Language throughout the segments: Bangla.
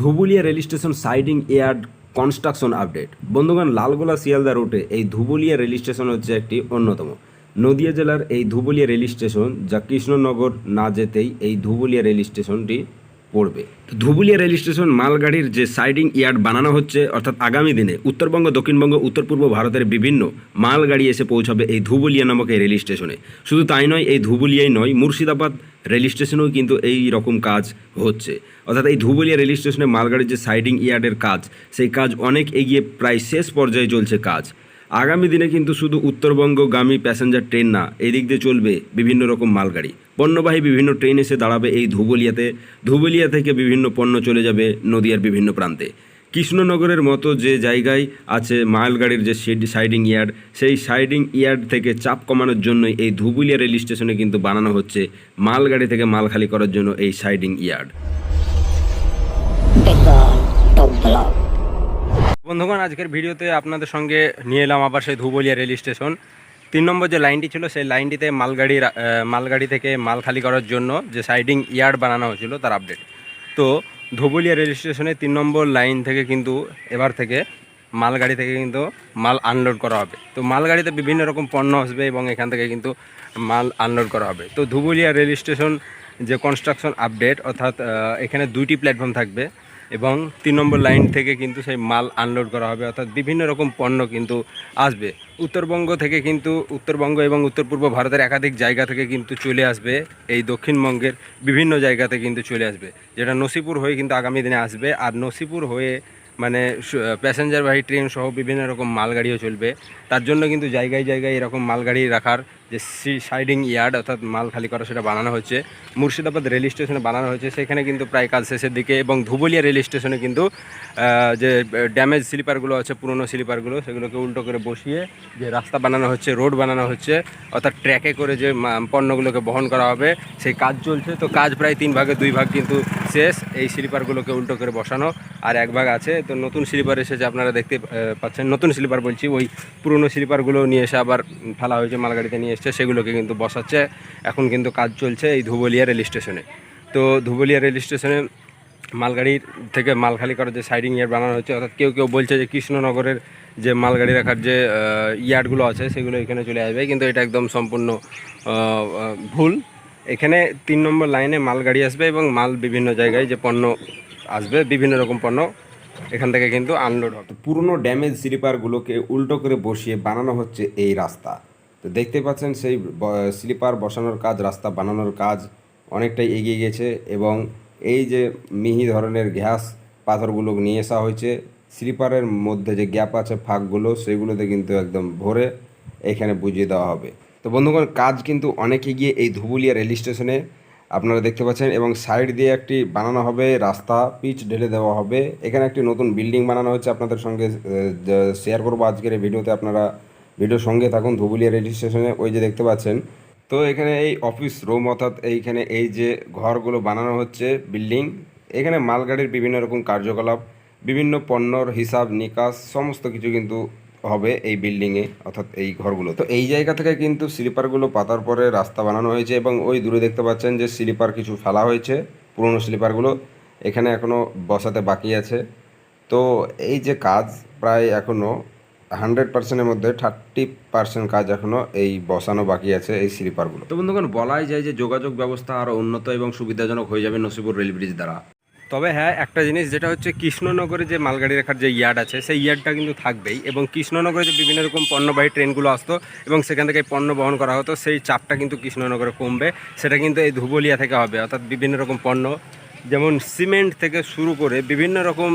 Dhubulia rail station siding yard construction update. বন্ধুগণ, লালগোলা শিয়ালদা রুটে এই ধুবুলিয়া রেল স্টেশন হচ্ছে একটি অন্যতম। নদিয়া জেলার এই ধুবুলিয়া রেল স্টেশন যা কৃষ্ণনগর না যেতেই এই ধুবুলিয়া রেল স্টেশনটি পড়বে। ধুবুলিয়া রেল স্টেশন মালগাড়ির যে সাইডিং ইয়ার্ড বানানো হচ্ছে, অর্থাৎ আগামী দিনে উত্তরবঙ্গ, দক্ষিণবঙ্গ উত্তর পূর্ব ভারতের বিভিন্ন মালগাড়ি এসে পৌঁছাবে এই ধুবুলিয়া নামক এই রেল স্টেশনে। শুধু তাই নয়, এই ধুবুলিয়াই নয়, মুর্শিদাবাদ রেল স্টেশনেও কিন্তু এই রকম কাজ হচ্ছে। অর্থাৎ এই ধুবুলিয়া রেল স্টেশনে মালগাড়ির যে সাইডিং ইয়ার্ডের কাজ, সেই কাজ অনেক এগিয়ে প্রায় শেষ পর্যায়ে চলছে কাজ। আগামী দিনে কিন্তু শুধু উত্তরবঙ্গগামী প্যাসেঞ্জার ট্রেন না, এদিক দিয়ে চলবে বিভিন্ন রকম মালগাড়ি। পণ্যবাহী বিভিন্ন ট্রেন এসে দাঁড়াবে এই ধুবুলিয়াতে, ধুবুলিয়া থেকে বিভিন্ন পণ্য চলে যাবে নদিয়ার বিভিন্ন প্রান্তে। কৃষ্ণনগরের মতো যে জায়গায় আছে মালগাড়ির যে সাইডিং ইয়ার্ড সেই সাইডিং ইয়ার্ড থেকে চাপ কমানোর জন্যই এই ধুবুলিয়া রেল স্টেশনে কিন্তু বানানো হচ্ছে মালগাড়ি থেকে মাল খালি করার জন্য এই সাইডিং ইয়ার্ড বন্ধুগণ, আজকের ভিডিওতে আপনাদের সঙ্গে নিয়ে এলাম আবার সেই ধুবলিয়া রেল স্টেশন। তিন নম্বর যে লাইনটি ছিল, সেই লাইনটিতে মালগাড়ি মালগাড়ি থেকে মাল খালি করার জন্য যে সাইডিং ইয়ার্ড বানানো হয়েছিল, তার আপডেট তো ধুবলিয়া রেল স্টেশনে তিন নম্বর লাইন থেকে কিন্তু, এবার থেকে মালগাড়ি থেকে কিন্তু মাল আনলোড করা হবে। তো মালগাড়িতে বিভিন্ন রকম পণ্য আসবে এবং এখান থেকে কিন্তু মাল আনলোড করা হবে। তো ধুবুলিয়া রেল স্টেশন যে কনস্ট্রাকশন আপডেট অর্থাৎ এখানে দুইটি প্ল্যাটফর্ম থাকবে। এবং তিন নম্বর লাইন থেকে কিন্তু সেই মাল আনলোড করা হবে। অর্থাৎ বিভিন্ন রকম পণ্য কিন্তু আসবে। উত্তরবঙ্গ থেকে কিন্তু উত্তরবঙ্গ এবং উত্তর পূর্ব ভারতের একাধিক জায়গা থেকে কিন্তু চলে আসবে। এই দক্ষিণবঙ্গের বিভিন্ন জায়গাতে কিন্তু চলে আসবে। যেটা নসিপুর হয়ে কিন্তু আগামী দিনে আসবে। আর নসিপুর হয়ে মানে প্যাসেঞ্জারবাহী ট্রেন সহ বিভিন্ন রকম মালগাড়িও চলবে। তার জন্য কিন্তু জায়গায় জায়গায় এরকম মালগাড়ি রাখার যে সি সাইডিং ইয়ার্ড অর্থাৎ মাল খালি করা সেটা বানানো হচ্ছে। মুর্শিদাবাদ রেল স্টেশনে বানানো হয়েছে। সেখানে কিন্তু প্রায় কাজ শেষের দিকে এবং ধুবুলিয়া রেল স্টেশনে কিন্তু যে ড্যামেজ স্লিপারগুলো আছে, পুরনো স্লিপারগুলো সেগুলোকে উল্টো করে বসিয়ে যে রাস্তা বানানো হচ্ছে রোড বানানো হচ্ছে, অর্থাৎ ট্র্যাকে করে যে পণ্যগুলোকে বহন করা হবে, সেই কাজ চলছে। তো কাজ প্রায় তিন ভাগে, দুই ভাগ কিন্তু শেষ। এই স্লিপারগুলোকে উল্টো করে বসানো, আর এক ভাগ আছে তো নতুন স্লিপার এসেছে, আপনারা দেখতে পাচ্ছেন। নতুন স্লিপার বলছি, ওই পুরনো স্লিপারগুলো নিয়ে এসে আবার ফেলা হয়েছে, মালগাড়িতে নিয়ে এসছে, সেগুলোকে কিন্তু বসাচ্ছে। এখন কিন্তু কাজ চলছে এই ধুবলিয়া রেল স্টেশনে। তো ধুবলিয়া রেল স্টেশনে মালগাড়ির থেকে মাল খালি করার যে সাইডিং ইয়ার্ড বানানো হচ্ছে, অর্থাৎ কেউ কেউ বলছে যে কৃষ্ণনগরের যে মালগাড়ি রাখার যে ইয়ার্ডগুলো আছে, সেগুলো এখানে চলে আসবে। কিন্তু এটা একদম সম্পূর্ণ ভুল। এখানে তিন নম্বর লাইনে মালগাড়ি আসবে এবং মাল বিভিন্ন জায়গায় যে পণ্য আসবে, বিভিন্ন রকম পণ্য এখান থেকে কিন্তু আনলোড হবে। পুরনো ড্যামেজ স্লিপারগুলোকে উল্টো করে বসিয়ে বানানো হচ্ছে এই রাস্তা। তো দেখতে পাচ্ছেন সেই স্লিপার বসানোর কাজ, রাস্তা বানানোর কাজ অনেকটাই এগিয়ে গেছে এবং এই যে মিহি ধরনের গ্যাস পাথরগুলো নিয়ে আসা হয়েছে স্লিপারের মধ্যে যে গ্যাপ আছে ফাঁকগুলো, সেগুলোতে কিন্তু একদম ভরে এখানে বুঝিয়ে দেওয়া হবে। তো বন্ধুগণ, কাজ কিন্তু অনেক এগিয়ে এই ধুবুলিয়া রেল স্টেশনে আপনারা দেখতে পাচ্ছেন এবং সাইড দিয়ে একটি বানানো হবে রাস্তা, পিচ ঢেলে দেওয়া হবে। এখানে একটি নতুন বিল্ডিং বানানো হচ্ছে আপনাদের সঙ্গে শেয়ার করব আজকের এই ভিডিওতে আপনারা। ভিডিওর সঙ্গে থাকুন ধুবুলিয়া রেল স্টেশনে, ওই যে দেখতে পাচ্ছেন। তো এখানে এই অফিস রুম অর্থাৎ এইখানে এই যে ঘরগুলো বানানো হচ্ছে বিল্ডিং, এখানে মালগাড়ির বিভিন্ন রকম কার্যকলাপ, বিভিন্ন পণ্যর হিসাব নিকাশ সমস্ত কিছু কিন্তু হবে এই বিল্ডিংয়ে অর্থাৎ এই ঘরগুলো। তো এই জায়গা থেকে কিন্তু স্লিপারগুলো পাতার পরে রাস্তা বানানো হয়েছে এবং ওই দূরে দেখতে পাচ্ছেন যে স্লিপার কিছু ফেলা হয়েছে, পুরনো স্লিপারগুলো। এখানে এখনও বসাতে বাকি আছে। তো এই যে কাজ প্রায় এখনও হান্ড্রেড পার্সেন্টের মধ্যে থার্টি পার্সেন্ট কাজ এখনও এই বসানো বাকি আছে এই স্লিপারগুলো। তো বন্ধুগণ, বলাই যায় যে যোগাযোগ ব্যবস্থা আরও উন্নত এবং সুবিধাজনক হয়ে যাবে নসিপুর রেল ব্রিজ দ্বারা। তবে হ্যাঁ একটা জিনিস যেটা হচ্ছে কৃষ্ণনগরে যে মালগাড়ি রাখার যে ইয়ার্ড আছে, সেই ইয়ার্ডটা কিন্তু থাকবেই এবং কৃষ্ণনগরে যে বিভিন্ন রকম পণ্যবাহী ট্রেনগুলো আসতো এবং সেখান থেকে পণ্য বহন করা হতো, সেই চাপটা কিন্তু কৃষ্ণনগরে কমবে। সেটা কিন্তু এই ধুবলিয়া থেকে হবে, অর্থাৎ বিভিন্ন রকম পণ্য। যেমন সিমেন্ট থেকে শুরু করে বিভিন্ন রকম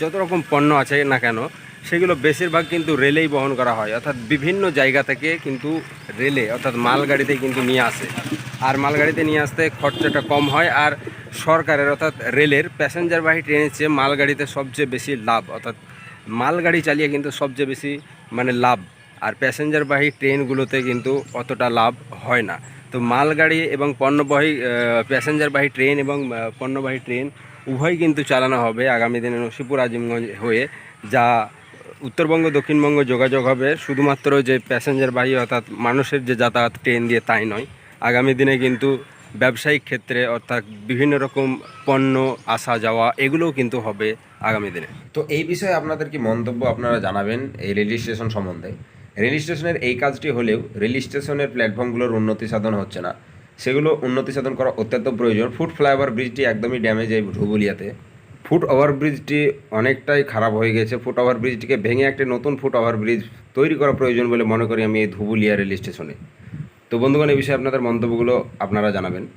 যত রকম পণ্য আছে না কেন সেগুলো বেশিরভাগ কিন্তু রেলেই বহন করা হয়। অর্থাৎ বিভিন্ন জায়গা থেকে কিন্তু রেলে, অর্থাৎ মালগাড়িতে কিন্তু নিয়ে আসে। আর মালগাড়িতে নিয়ে আসতে খরচাটা কম হয় আর সরকারের, অর্থাৎ রেলের প্যাসেঞ্জারবাহী ট্রেনের চেয়ে মালগাড়িতে সবচেয়ে বেশি লাভ। অর্থাৎ মালগাড়ি চালিয়ে কিন্তু সবচেয়ে বেশি মানে লাভ। আর প্যাসেঞ্জারবাহী ট্রেনগুলোতে কিন্তু অতটা লাভ হয় না। তো মালগাড়ি এবং পণ্যবাহী প্যাসেঞ্জারবাহী ট্রেন এবং পণ্যবাহী ট্রেন উভয় কিন্তু চালানো হবে আগামী দিনে নসিপুর আজিমগঞ্জ হয়ে, যা উত্তরবঙ্গ, দক্ষিণবঙ্গ যোগাযোগ হবে। শুধুমাত্র যে প্যাসেঞ্জারবাহী অর্থাৎ মানুষের যে যাতায়াত ট্রেন দিয়ে তাই নয়। আগামী দিনে কিন্তু ব্যবসায়িক ক্ষেত্রে অর্থাৎ বিভিন্ন রকম পণ্য, আসা যাওয়া, এগুলোও কিন্তু হবে আগামী দিনে। তো এই বিষয়ে আপনাদের কি মন্তব্য আপনারা জানাবেন এই রেল স্টেশন সম্বন্ধে? রেল স্টেশনের এই কাজটি হলেও রেল স্টেশনের প্ল্যাটফর্মগুলোর উন্নতি সাধন হচ্ছে না। সেগুলো উন্নতি সাধন করা অত্যন্ত প্রয়োজন। ফুড ফ্লাইওভার ব্রিজটি একদমই ড্যামেজ এই ধুবুলিয়াতে ফুট ওভার ব্রিজটি অনেকটাই খারাপ হয়ে গেছে। ফুট ওভার ব্রিজটিকে ভেঙে একটি নতুন ফুট ওভার ব্রিজ তৈরি করা প্রয়োজন বলে মনে করি আমি এই ধুবুলিয়া রেল স্টেশনে। তো বন্ধুগণ এই বিষয়ে আপনাদের মন্তব্যগুলো আপনারা জানাবেন।